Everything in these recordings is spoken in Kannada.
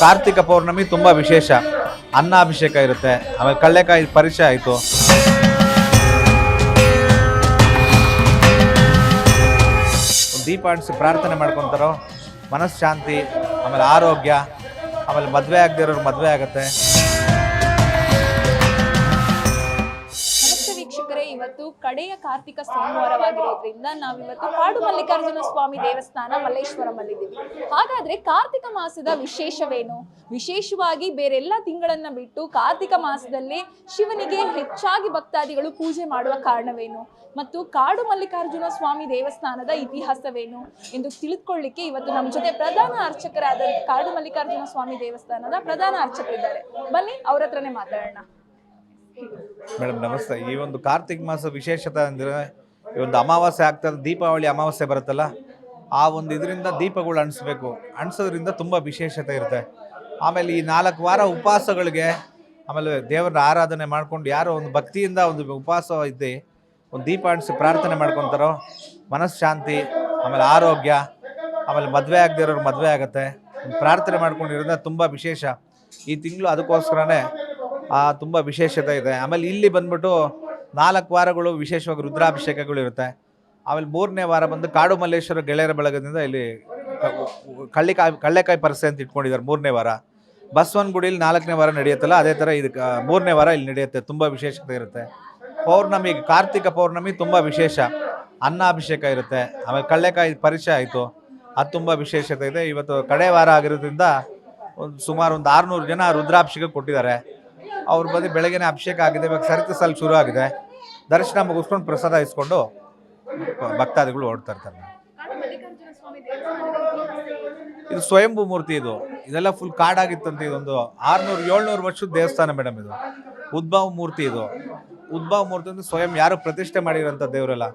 ಕಾರ್ತಿಕ ಪೌರ್ಣಮಿ ತುಂಬ ವಿಶೇಷ. ಅನ್ನಾಭಿಷೇಕ ಇರುತ್ತೆ. ಆಮೇಲೆ ಕಳ್ಳೆಕಾಯಿ ಪರಿಚಯ ಆಯಿತು. ದೀಪ ಅಂಟಿಸಿ ಪ್ರಾರ್ಥನೆ ಮಾಡ್ಕೊತಾರೋ ಮನಃಶಾಂತಿ ಆಮೇಲೆ ಆರೋಗ್ಯ, ಆಮೇಲೆ ಮದುವೆ ಆಗದೆ ಇರೋರು ಮದುವೆ ಆಗುತ್ತೆ. ವೀಕ್ಷಕರೇ, ಇವತ್ತು ಕಡೆಯ ಕಾರ್ತಿಕ ಸೋಮವಾರವಾಗಿರೋದ್ರಿಂದ ನಾವಿವತ್ತು ಕಾಡು ಮಲ್ಲಿಕಾರ್ಜುನ ಸ್ವಾಮಿ ದೇವಸ್ಥಾನ ಮಲ್ಲೇಶ್ವರಮಲ್ಲಿದ್ದೀವಿ. ಹಾಗಾದ್ರೆ ಕಾರ್ತಿಕ ಮಾಸದ ವಿಶೇಷವೇನು? ವಿಶೇಷವಾಗಿ ಬೇರೆಲ್ಲ ತಿಂಗಳನ್ನ ಬಿಟ್ಟು ಕಾರ್ತಿಕ ಮಾಸದಲ್ಲಿ ಶಿವನಿಗೆ ಹೆಚ್ಚಾಗಿ ಭಕ್ತಾದಿಗಳು ಪೂಜೆ ಮಾಡುವ ಕಾರಣವೇನು? ಮತ್ತು ಕಾಡು ಮಲ್ಲಿಕಾರ್ಜುನ ಸ್ವಾಮಿ ದೇವಸ್ಥಾನದ ಇತಿಹಾಸವೇನು? ಎಂದು ತಿಳಿದುಕೊಳ್ಳಿಕ್ಕೆ ಇವತ್ತು ನಮ್ಮ ಜೊತೆ ಪ್ರಧಾನ ಅರ್ಚಕರಾದ ಕಾಡು ಮಲ್ಲಿಕಾರ್ಜುನ ಸ್ವಾಮಿ ದೇವಸ್ಥಾನದ ಪ್ರಧಾನ ಅರ್ಚಕರಿದ್ದಾರೆ. ಬನ್ನಿ, ಅವ್ರ ಹತ್ರನೇ ಮಾತಾಡೋಣ. ಮೇಡಮ್, ನಮಸ್ತೆ. ಈ ಒಂದು ಕಾರ್ತಿಕ್ ಮಾಸ ವಿಶೇಷತೆ ಅಂದರೆ ಈ ಒಂದು ಅಮಾವಾಸ್ಯೆ ಆಗ್ತದೆ ದೀಪಾವಳಿ ಅಮಾವಾಸ್ಯೆ ಬರುತ್ತಲ್ಲ, ಆ ಒಂದು ಇದರಿಂದ ದೀಪಗಳು ಅಣಿಸ್ಬೇಕು ಅಣಿಸೋದ್ರಿಂದ ತುಂಬ ವಿಶೇಷತೆ ಇರುತ್ತೆ. ಆಮೇಲೆ ಈ ನಾಲ್ಕು ವಾರ ಉಪವಾಸಗಳಿಗೆ, ಆಮೇಲೆ ದೇವರ ಆರಾಧನೆ ಮಾಡ್ಕೊಂಡು ಯಾರೋ ಒಂದು ಭಕ್ತಿಯಿಂದ ಒಂದು ಉಪವಾಸ ಇದ್ದು ಒಂದು ದೀಪ ಅಣಿಸಿ ಪ್ರಾರ್ಥನೆ ಮಾಡ್ಕೊತಾರೋ, ಮನಃಶಾಂತಿ, ಆಮೇಲೆ ಆರೋಗ್ಯ, ಆಮೇಲೆ ಮದುವೆ ಆಗದೆ ಇರೋರು ಮದುವೆ ಆಗುತ್ತೆ. ಪ್ರಾರ್ಥನೆ ಮಾಡ್ಕೊಂಡಿರೋದ್ರಿಂದ ತುಂಬ ವಿಶೇಷ. ಈ ತಿಂಗಳು ಅದಕ್ಕೋಸ್ಕರನೇ ತುಂಬ ವಿಶೇಷತೆ ಇದೆ. ಆಮೇಲೆ ಇಲ್ಲಿ ಬಂದ್ಬಿಟ್ಟು ನಾಲ್ಕು ವಾರಗಳು ವಿಶೇಷವಾಗಿ ರುದ್ರಾಭಿಷೇಕಗಳು ಇರುತ್ತೆ. ಆಮೇಲೆ ಮೂರನೇ ವಾರ ಬಂದು ಕಾಡು ಮಲ್ಲೇಶ್ವರ ಗೆಳೆಯರ ಬಳಗದಿಂದ ಇಲ್ಲಿ ಕಳ್ಳಿಕಾಯಿ ಕಳ್ಳೆಕಾಯಿ ಪರಸೆ ಅಂತ ಇಟ್ಕೊಂಡಿದ್ದಾರೆ ಮೂರನೇ ವಾರ. ಬಸವನಗುಡಿಲಿ ನಾಲ್ಕನೇ ವಾರ ನಡೆಯುತ್ತಲ್ಲ, ಅದೇ ಥರ ಇದು ಮೂರನೇ ವಾರ ಇಲ್ಲಿ ನಡೆಯುತ್ತೆ. ತುಂಬ ವಿಶೇಷತೆ ಇರುತ್ತೆ. ಪೌರ್ಣಮಿ, ಕಾರ್ತಿಕ ಪೌರ್ಣಮಿ ತುಂಬ ವಿಶೇಷ. ಅನ್ನಾಭಿಷೇಕ ಇರುತ್ತೆ. ಆಮೇಲೆ ಕಳ್ಳೆಕಾಯಿ ಪರಿಚಯ ಆಯಿತು. ಅದು ತುಂಬ ವಿಶೇಷತೆ ಇದೆ. ಇವತ್ತು ಕಡೆ ವಾರ ಆಗಿರೋದ್ರಿಂದ ಒಂದು ಸುಮಾರು ಒಂದು ಆರುನೂರು ಜನ ರುದ್ರಾಭಿಷೇಕ ಕೊಟ್ಟಿದ್ದಾರೆ. ಅವ್ರ ಬಂದು ಬೆಳಗ್ಗೆ ಅಭಿಷೇಕ ಆಗಿದೆ, ಇವಾಗ ಸರಿತ ಸಲ ಶುರು ಆಗಿದೆ. ದರ್ಶನ ಮುಗಿಸ್ಕೊಂಡು ಪ್ರಸಾದ ಇಸ್ಕೊಂಡು ಭಕ್ತಾದಿಗಳು ಓಡ್ತಾ ಇರ್ತಾರೆ. ಇದು ಸ್ವಯಂಭೂ ಮೂರ್ತಿ ಇದು. ಇದೆಲ್ಲ ಫುಲ್ ಕಾಡಾಗಿತ್ತಂತೆ ಇದೊಂದು ಆರ್ನೂರು, ಏಳ್ನೂರು ವರ್ಷದ ದೇವಸ್ಥಾನ ಮೇಡಮ್ ಇದು. ಉದ್ಭವ ಮೂರ್ತಿ ಇದು. ಉದ್ಭವ ಮೂರ್ತಿ ಅಂದ್ರೆ ಸ್ವಯಂ ಯಾರು ಪ್ರತಿಷ್ಠೆ ಮಾಡಿರೋಂಥ ದೇವರಲ್ಲ.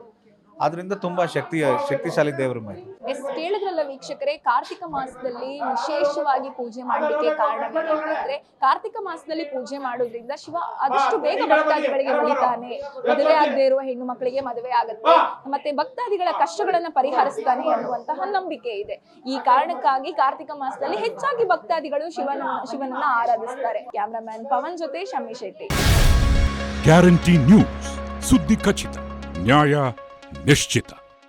ಅದರಿಂದ ತುಂಬಾ ಶಕ್ತಿ ಶಕ್ತಿಶಾಲಿ ದೇವರು ಮೇಲೆ ಎಸ್ ಕೇಳಿದ್ರಲ್ಲ ವೀಕ್ಷಕರೇ ಕಾರ್ತಿಕ ಮಾಸದಲ್ಲಿ ವಿಶೇಷವಾಗಿ ಪೂಜೆ ಮಾಡಲಿಕ್ಕೆ ಕಾರಣ ಅಂತಂದ್ರೆ ಕಾರ್ತಿಕ ಮಾಸದಲ್ಲಿ ಪೂಜೆ ಮಾಡೋದ್ರಿಂದ ಶಿವ ಅದಷ್ಟು ಬೇಗ ಭಕ್ತಾದಿಗಳಿಗೆ ಬೆಳಿತಾನೆ ಮದುವೆ ಆಗದೆ ಇರುವ ಹೆಣ್ಣು ಮಕ್ಕಳಿಗೆ ಮದುವೆ ಆಗುತ್ತೆ. ಮತ್ತೆ ಭಕ್ತಾದಿಗಳ ಕಷ್ಟಗಳನ್ನ ಪರಿಹರಿಸ್ತಾನೆ ಅನ್ನುವಂತಹ ನಂಬಿಕೆ ಇದೆ. ಈ ಕಾರಣಕ್ಕಾಗಿ ಕಾರ್ತಿಕ ಮಾಸದಲ್ಲಿ ಹೆಚ್ಚಾಗಿ ಭಕ್ತಾದಿಗಳು ಶಿವನ ಶಿವನನ್ನ ಆರಾಧಿಸ್ತಾರೆ. ಕ್ಯಾಮ್ರಾಮ್ಯಾನ್ ಪವನ್ ಜೊತೆ ಶಮ್ಮಿ ಶೆಟ್ಟಿ. Guarantee news. ಸುದ್ದಿ ಖಚಿತ ನ್ಯಾಯ ನಿಶ್ಚಿತ.